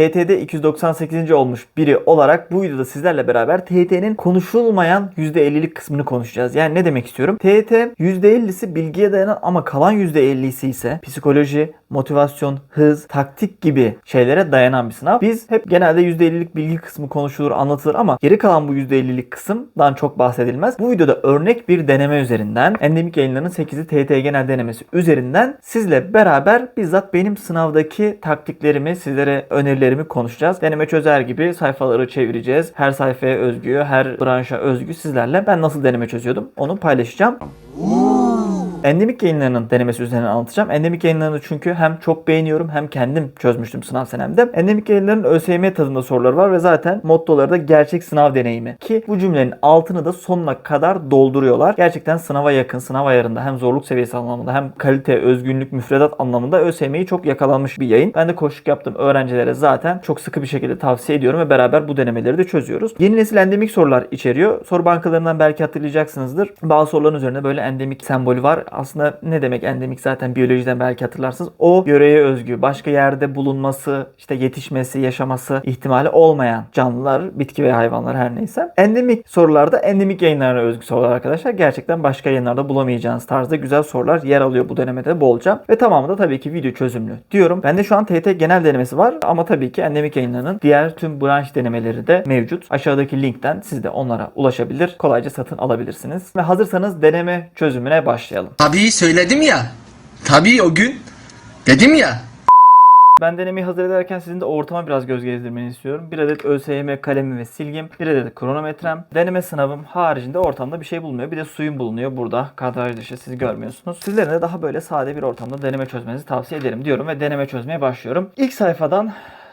TT'de 298. olmuş biri olarak bu videoda sizlerle beraber TT'nin konuşulmayan %50'lik kısmını konuşacağız. Yani ne demek istiyorum? TT %50'si bilgiye dayanan ama kalan %50'si ise psikoloji, motivasyon, hız, taktik gibi şeylere dayanan bir sınav. Biz hep genelde %50'lik bilgi kısmı konuşulur, anlatılır ama geri kalan bu %50'lik kısımdan çok bahsedilmez. Bu videoda örnek bir deneme üzerinden endemik yayınlarının 8'i TT genel denemesi üzerinden sizle beraber bizzat benim sınavdaki taktiklerimi, sizlere önerilerimi konuşacağız. Deneme çözer gibi sayfaları çevireceğiz. Her sayfaya özgü, her branşa özgü sizlerle ben nasıl deneme çözüyordum onu paylaşacağım. Endemik yayınlarının denemesi üzerine anlatacağım. Endemik yayınlarını çünkü hem çok beğeniyorum hem kendim çözmüştüm sınav senemde. Endemik yayınların ÖSYM tadında soruları var ve zaten mottoları da gerçek sınav deneyimi. Ki bu cümlenin altını da sonuna kadar dolduruyorlar. Gerçekten sınava yakın, sınav ayarında hem zorluk seviyesi anlamında hem kalite, özgünlük, müfredat anlamında ÖSYM'yi çok yakalanmış bir yayın. Ben de koşuk yaptım öğrencilere zaten çok sıkı bir şekilde tavsiye ediyorum ve beraber bu denemeleri de çözüyoruz. Yeni nesil endemik sorular içeriyor. Soru bankalarından belki hatırlayacaksınızdır. Bazı soruların üzerinde böyle endemik sembolü var. Aslında ne demek endemik zaten biyolojiden belki hatırlarsınız. O yöreye özgü, başka yerde bulunması, işte yetişmesi, yaşaması ihtimali olmayan canlılar, bitki ve hayvanlar her neyse. Endemik sorularda endemik yayınlara özgü sorular arkadaşlar. Gerçekten başka yayınlarda bulamayacağınız tarzda güzel sorular yer alıyor bu denemede bolca. Ve tamamı da tabii ki video çözümlü diyorum. Bende şu an TT genel denemesi var ama tabii ki endemik yayınlarının diğer tüm branş denemeleri de mevcut. Aşağıdaki linkten siz de onlara ulaşabilir, kolayca satın alabilirsiniz. Ve hazırsanız deneme çözümüne başlayalım. Tabii söyledim ya. Tabii o gün. Dedim ya. Ben denemeyi hazır ederken sizin de ortama biraz göz gezdirmeni istiyorum. Bir adet ÖSYM kalemim ve silgim, bir adet kronometrem. Deneme sınavım haricinde ortamda bir şey bulunmuyor. Bir de suyum bulunuyor burada. Kadraj dışı siz görmüyorsunuz. Sizlerin de daha böyle sade bir ortamda deneme çözmenizi tavsiye ederim diyorum ve deneme çözmeye başlıyorum. İlk sayfadan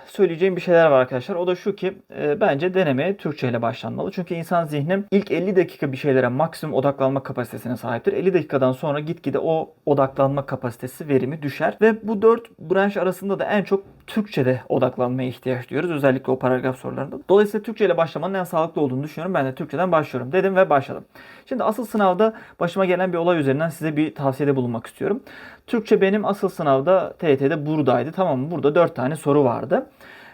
söyleyeceğim bir şeyler var arkadaşlar. O da şu ki e, bence denemeye Türkçe ile başlanmalı. Çünkü insan zihni ilk 50 dakika bir şeylere maksimum odaklanma kapasitesine sahiptir. 50 dakikadan sonra gitgide o odaklanma kapasitesi verimi düşer. Ve bu dört branş arasında da en çok Türkçe'de odaklanmaya ihtiyaç duyuyoruz. Özellikle o paragraf sorularında. Dolayısıyla Türkçe ile başlamanın en sağlıklı olduğunu düşünüyorum. Ben de Türkçeden başlıyorum dedim ve başladım. Şimdi asıl sınavda başıma gelen bir olay üzerinden size bir tavsiyede bulunmak istiyorum. Türkçe benim asıl sınavda TYT'de buradaydı. Tamam mı? Burada 4 tane soru vardı.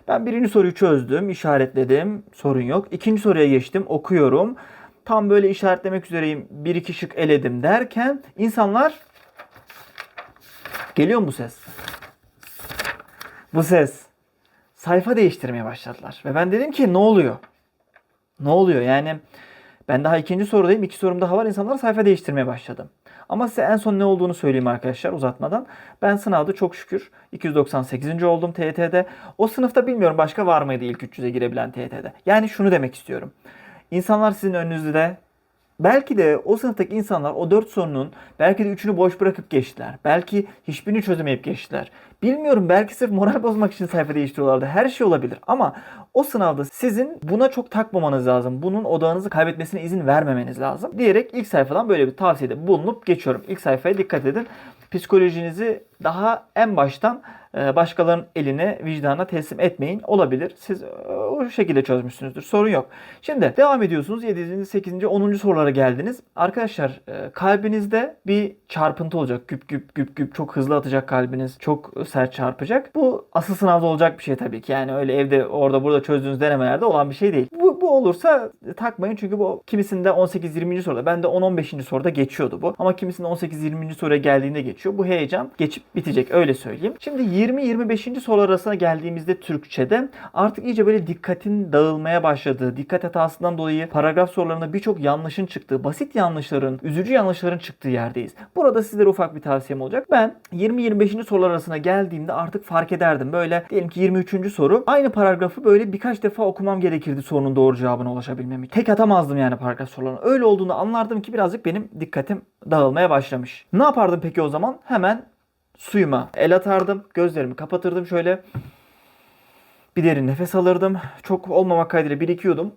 Ben birinci soruyu çözdüm, işaretledim. Sorun yok. İkinci soruya geçtim, okuyorum. Tam böyle işaretlemek üzereyim. Bir iki şık eledim derken insanlar geliyor mu bu ses? Bu ses. Sayfa değiştirmeye başladılar. Ve ben dedim ki ne oluyor? Ne oluyor? Yani ben daha ikinci sorudayım. iki sorum daha var. İnsanlar sayfa değiştirmeye başladı. Ama size en son ne olduğunu söyleyeyim arkadaşlar uzatmadan. Ben sınavda çok şükür 298. oldum TYT'de. O sınıfta bilmiyorum başka var mıydı ilk 300'e girebilen TYT'de. Yani şunu demek istiyorum. İnsanlar sizin önünüzde Belki de o sınıftaki insanlar o 4 sorunun belki de üçünü boş bırakıp geçtiler. Belki hiçbirini çözemeyip geçtiler. Bilmiyorum belki sırf moral bozmak için sayfa değiştiriyorlardı. Her şey olabilir ama o sınavda sizin buna çok takmamanız lazım. Bunun odağınızı kaybetmesine izin vermemeniz lazım. Diyerek ilk sayfadan böyle bir tavsiyede bulunup geçiyorum. İlk sayfaya dikkat edin. Psikolojinizi daha en baştan e, başkalarının eline, vicdanına teslim etmeyin. Olabilir. Siz e, o şekilde çözmüşsünüzdür. Sorun yok. Şimdi devam ediyorsunuz. 7. 8. 10. sorulara geldiniz. Arkadaşlar e, kalbinizde bir çarpıntı olacak. Güp güp güp güp çok hızlı atacak kalbiniz. Çok sert çarpacak. Bu asıl sınavda olacak bir şey tabii ki. Yani öyle evde orada burada çözdüğünüz denemelerde olan bir şey değil. Bu, bu olursa takmayın çünkü bu kimisinde 18-20. soruda ben de 10-15. soruda geçiyordu bu. Ama kimisinde 18-20. soruya geldiğinde geçiyor. Bu heyecan geçip bitecek öyle söyleyeyim. Şimdi 20-25. soru arasına geldiğimizde Türkçe'de artık iyice böyle dikkatin dağılmaya başladığı, dikkat hatasından dolayı paragraf sorularında birçok yanlışın çıktığı, basit yanlışların, üzücü yanlışların çıktığı yerdeyiz. Burada sizlere ufak bir tavsiyem olacak. Ben 20-25. sorular arasına geldiğimde artık fark ederdim. Böyle diyelim ki 23. soru aynı paragrafı böyle birkaç defa okumam gerekirdi sorunun doğru cevabına ulaşabilmem için. Tek atamazdım yani paragraf sorularını. Öyle olduğunu anlardım ki birazcık benim dikkatim dağılmaya başlamış. Ne yapardım peki o zaman? Hemen suyuma el atardım. Gözlerimi kapatırdım şöyle. Bir derin nefes alırdım. Çok olmamak kaydıyla birikiyordum.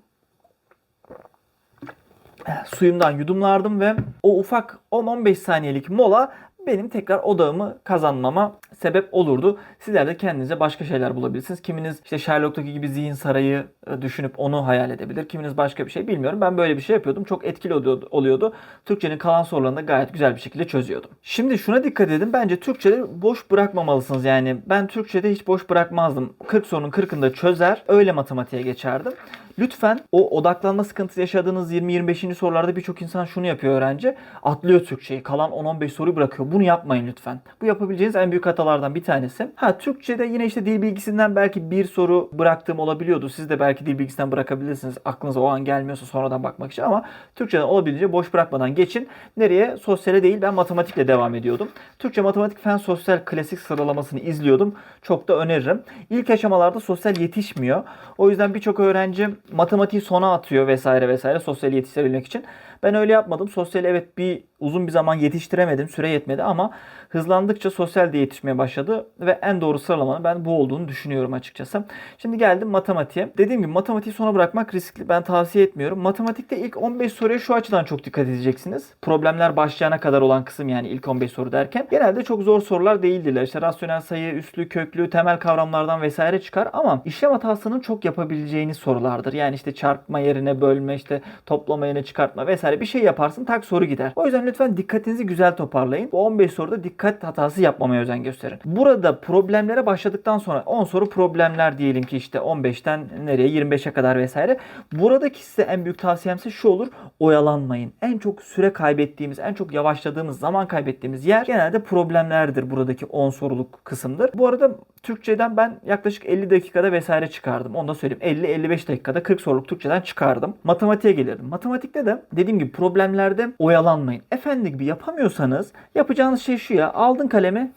Suyumdan yudumlardım ve o ufak 10-15 saniyelik mola benim tekrar odağımı kazanmama sebep olurdu. Sizler de kendinize başka şeyler bulabilirsiniz. Kiminiz işte Sherlock'taki gibi zihin sarayı e, düşünüp onu hayal edebilir. Kiminiz başka bir şey bilmiyorum. Ben böyle bir şey yapıyordum. Çok etkili oluyordu. Türkçenin kalan sorularını da gayet güzel bir şekilde çözüyordum. Şimdi şuna dikkat edin. Bence Türkçe'de boş bırakmamalısınız. Yani ben Türkçe'de hiç boş bırakmazdım. 40 sorunun 40'ında çözer. Öyle matematiğe geçerdim. Lütfen o odaklanma sıkıntısı yaşadığınız 20-25. sorularda birçok insan şunu yapıyor öğrenci. Atlıyor Türkçeyi. Kalan 10-15 soruyu bırakıyor. Bunu yapmayın lütfen. Bu yapabileceğiniz en büyük hatalardan bir tanesi. Ha Türkçe'de yine işte dil bilgisinden belki bir soru bıraktığım olabiliyordu. Siz de belki dil bilgisinden bırakabilirsiniz. Aklınıza o an gelmiyorsa sonradan bakmak için ama Türkçeden olabildiğince boş bırakmadan geçin. Nereye? Sosyale değil ben matematikle devam ediyordum. Türkçe, matematik, fen, sosyal klasik sıralamasını izliyordum. Çok da öneririm. İlk aşamalarda sosyal yetişmiyor. O yüzden birçok öğrenci matematiği sona atıyor vesaire vesaire sosyal yetiştirebilmek için. Ben öyle yapmadım. Sosyal evet bir uzun bir zaman yetiştiremedim. Süre yetmedi ama hızlandıkça sosyal de yetişmeye başladı ve en doğru sıralamanın ben bu olduğunu düşünüyorum açıkçası. Şimdi geldim matematiğe. Dediğim gibi matematiği sona bırakmak riskli. Ben tavsiye etmiyorum. Matematikte ilk 15 soruya şu açıdan çok dikkat edeceksiniz. Problemler başlayana kadar olan kısım yani ilk 15 soru derken genelde çok zor sorular değildirler. İşte rasyonel sayı, üslü, köklü, temel kavramlardan vesaire çıkar ama işlem hatasının çok yapabileceğiniz sorulardır. Yani işte çarpma yerine bölme, işte toplama yerine çıkartma vesaire bir şey yaparsın tak soru gider. O yüzden lütfen dikkatinizi güzel toparlayın. Bu 15 soruda dikkat hatası yapmamaya özen gösterin. Burada problemlere başladıktan sonra 10 soru problemler diyelim ki işte 15'ten nereye 25'e kadar vesaire. Buradaki size en büyük tavsiyemse şu olur. Oyalanmayın. En çok süre kaybettiğimiz, en çok yavaşladığımız, zaman kaybettiğimiz yer genelde problemlerdir buradaki 10 soruluk kısımdır. Bu arada Türkçeden ben yaklaşık 50 dakikada vesaire çıkardım. Onu da söyleyeyim. 50-55 dakikada 40 soruluk Türkçeden çıkardım. Matematiğe gelirdim. Matematikte de dediğim gibi problemlerde oyalanmayın. Efendi gibi yapamıyorsanız yapacağınız şey şu ya. Aldın kalemi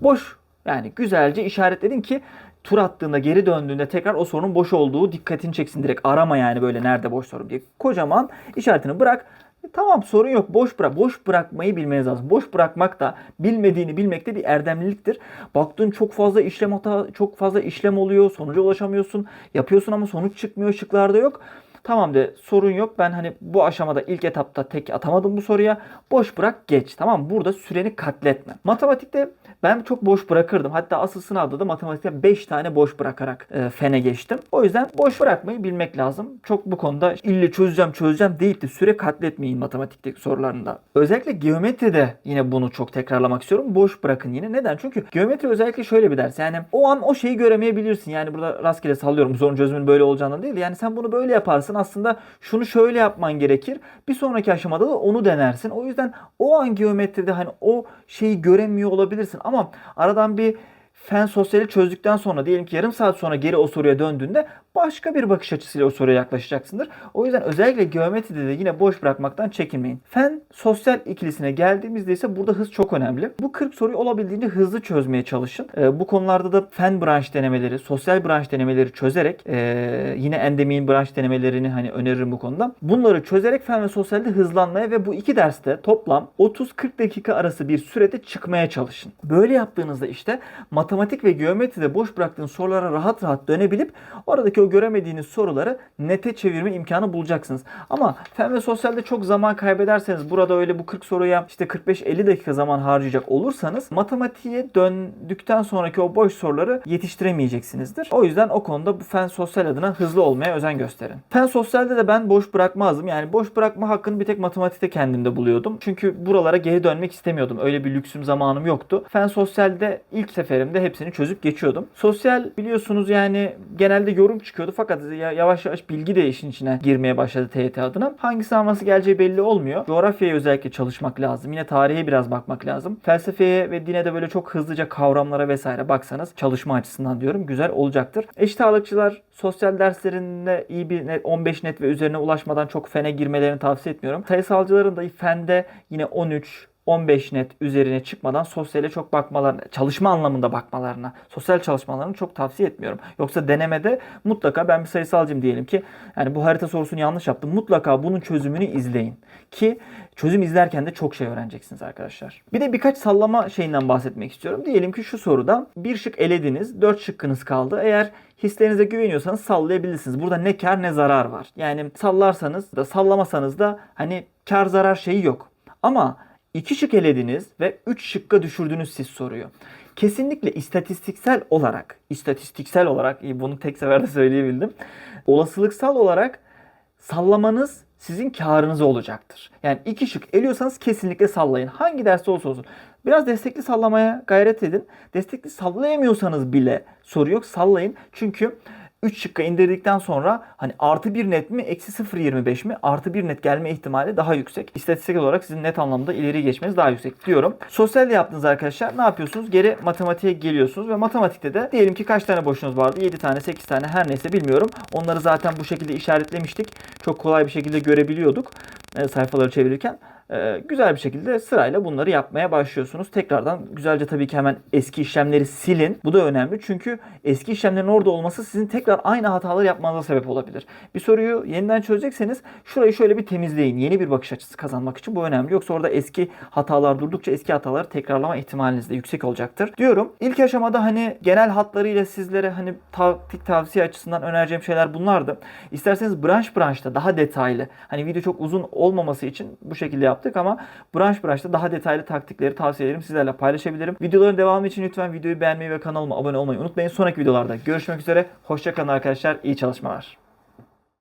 boş. Yani güzelce işaretledin ki tur attığında geri döndüğünde tekrar o sorunun boş olduğu dikkatini çeksin direkt. Arama yani böyle nerede boş soru diye. Kocaman işaretini bırak. E, tamam sorun yok. Boş bırak. Boş bırakmayı bilmeniz lazım. Boş bırakmak da bilmediğini bilmek de bir erdemliliktir. Baktın çok fazla işlem hata, çok fazla işlem oluyor. Sonuca ulaşamıyorsun. Yapıyorsun ama sonuç çıkmıyor. Şıklarda yok. Tamam de sorun yok. Ben hani bu aşamada ilk etapta tek atamadım bu soruya. Boş bırak geç. Tamam? Burada süreni katletme. Matematikte ben çok boş bırakırdım. Hatta asıl sınavda da matematikte 5 tane boş bırakarak e, fene geçtim. O yüzden boş bırakmayı bilmek lazım. Çok bu konuda ille çözeceğim çözeceğim deyip de süre katletmeyin matematikteki sorularında. Özellikle geometride yine bunu çok tekrarlamak istiyorum. Boş bırakın yine. Neden? Çünkü geometri özellikle şöyle bir ders. Yani o an o şeyi göremeyebilirsin. Yani burada rastgele sallıyorum. Bu sorunun çözümünün böyle olacağını değil. Yani sen bunu böyle yaparsın. Aslında şunu şöyle yapman gerekir. Bir sonraki aşamada da onu denersin. O yüzden o an geometride hani o şeyi göremiyor olabilirsin. Ama aradan bir fen sosyali çözdükten sonra diyelim ki yarım saat sonra geri o soruya döndüğünde başka bir bakış açısıyla o soruya yaklaşacaksındır. O yüzden özellikle geometride de yine boş bırakmaktan çekinmeyin. Fen sosyal ikilisine geldiğimizde ise burada hız çok önemli. Bu 40 soruyu olabildiğince hızlı çözmeye çalışın. Ee, bu konularda da fen branş denemeleri, sosyal branş denemeleri çözerek e, yine endemin branş denemelerini hani öneririm bu konuda. Bunları çözerek fen ve sosyalde hızlanmaya ve bu iki derste toplam 30-40 dakika arası bir sürede çıkmaya çalışın. Böyle yaptığınızda işte matematik ve geometride boş bıraktığınız sorulara rahat rahat dönebilip oradaki o göremediğiniz soruları nete çevirme imkanı bulacaksınız. Ama fen ve sosyalde çok zaman kaybederseniz burada öyle bu 40 soruya işte 45-50 dakika zaman harcayacak olursanız matematiğe döndükten sonraki o boş soruları yetiştiremeyeceksinizdir. O yüzden o konuda bu fen sosyal adına hızlı olmaya özen gösterin. Fen sosyalde de ben boş bırakmazdım. Yani boş bırakma hakkını bir tek matematikte kendimde buluyordum. Çünkü buralara geri dönmek istemiyordum. Öyle bir lüksüm zamanım yoktu. Fen sosyalde ilk seferimde hepsini çözüp geçiyordum. Sosyal biliyorsunuz yani genelde yorum çıkıyordu fakat ya- yavaş yavaş bilgi de işin içine girmeye başladı TYT adına. Hangisi nasıl geleceği belli olmuyor. Coğrafyaya özellikle çalışmak lazım. Yine tarihe biraz bakmak lazım. Felsefeye ve dine de böyle çok hızlıca kavramlara vesaire baksanız çalışma açısından diyorum güzel olacaktır. Eşit ağırlıkçılar sosyal derslerinde iyi bir net, 15 net ve üzerine ulaşmadan çok fene girmelerini tavsiye etmiyorum. Sayısalcıların da fende yine 13 15 net üzerine çıkmadan sosyale çok bakmalarına, çalışma anlamında bakmalarına, sosyal çalışmalarını çok tavsiye etmiyorum. Yoksa denemede mutlaka ben bir sayısalcıyım diyelim ki yani bu harita sorusunu yanlış yaptım. Mutlaka bunun çözümünü izleyin. Ki çözüm izlerken de çok şey öğreneceksiniz arkadaşlar. Bir de birkaç sallama şeyinden bahsetmek istiyorum. Diyelim ki şu soruda bir şık elediniz, 4 şıkkınız kaldı. Eğer hislerinize güveniyorsanız sallayabilirsiniz. Burada ne kar ne zarar var. Yani sallarsanız da sallamasanız da hani kar zarar şeyi yok. Ama 2 şık elediniz ve 3 şıkka düşürdünüz siz soruyu. Kesinlikle istatistiksel olarak, istatistiksel olarak, bunu tek seferde söyleyebildim. Olasılıksal olarak sallamanız sizin karınıza olacaktır. Yani iki şık eliyorsanız kesinlikle sallayın. Hangi derste olursa olsun. Biraz destekli sallamaya gayret edin. Destekli sallayamıyorsanız bile soru yok sallayın. Çünkü 3 şıkka indirdikten sonra hani artı 1 net mi eksi 0.25 mi artı 1 net gelme ihtimali daha yüksek. İstatistik olarak sizin net anlamda ileri geçmeniz daha yüksek diyorum. Sosyal yaptınız arkadaşlar. Ne yapıyorsunuz? Geri matematiğe geliyorsunuz ve matematikte de diyelim ki kaç tane boşunuz vardı? 7 tane 8 tane her neyse bilmiyorum. Onları zaten bu şekilde işaretlemiştik. Çok kolay bir şekilde görebiliyorduk e, sayfaları çevirirken. E, güzel bir şekilde sırayla bunları yapmaya başlıyorsunuz. Tekrardan güzelce tabii ki hemen eski işlemleri silin. Bu da önemli çünkü eski işlemlerin orada olması sizin tekrar aynı hataları yapmanıza sebep olabilir. Bir soruyu yeniden çözecekseniz şurayı şöyle bir temizleyin. Yeni bir bakış açısı kazanmak için bu önemli. Yoksa orada eski hatalar durdukça eski hataları tekrarlama ihtimaliniz de yüksek olacaktır diyorum. İlk aşamada hani genel hatlarıyla sizlere hani taktik tavsiye açısından önereceğim şeyler bunlardı. İsterseniz branş branşta daha detaylı hani video çok uzun olmaması için bu şekilde yaptık ama branş branşta daha detaylı taktikleri tavsiyelerim sizlerle paylaşabilirim. Videoların devamı için lütfen videoyu beğenmeyi ve kanalıma abone olmayı unutmayın. Sonraki videolarda görüşmek üzere. Hoşçakalın arkadaşlar. İyi çalışmalar.